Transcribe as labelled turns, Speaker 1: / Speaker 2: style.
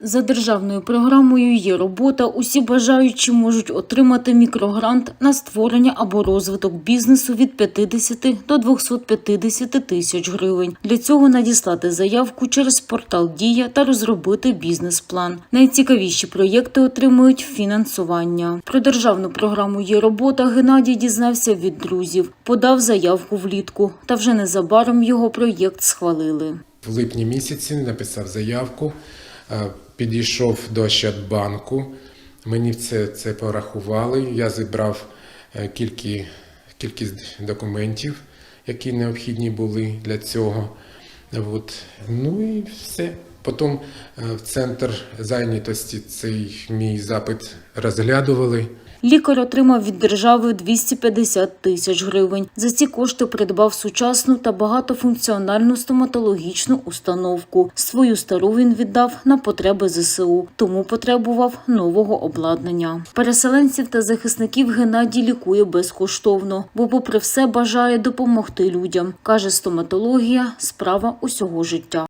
Speaker 1: За державною програмою є робота. Усі бажаючі можуть отримати мікрогрант на створення або розвиток бізнесу від 50 до 250 тисяч гривень. Для цього надіслати заявку через портал Дія та розробити бізнес-план. Найцікавіші проєкти отримують фінансування. Про державну програму є робота. Геннадій дізнався від друзів, подав заявку влітку, та вже незабаром його проєкт схвалили.
Speaker 2: В липні місяці написав заявку, підійшов до Ощадбанку. Мені це, це порахували. Я зібрав е, кількі, кількість документів, які необхідні були для цього. От. Ну і все. Потім е, в центр зайнятості цей мій запит розглядували.
Speaker 1: Лікар отримав від держави 250 тисяч гривень. За ці кошти придбав сучасну та багатофункціональну стоматологічну установку. Свою стару він віддав на потреби ЗСУ, тому потребував нового обладнання. Переселенців та захисників Геннадій лікує безкоштовно, бо, попри все, бажає допомогти людям. каже, стоматологія справа усього життя.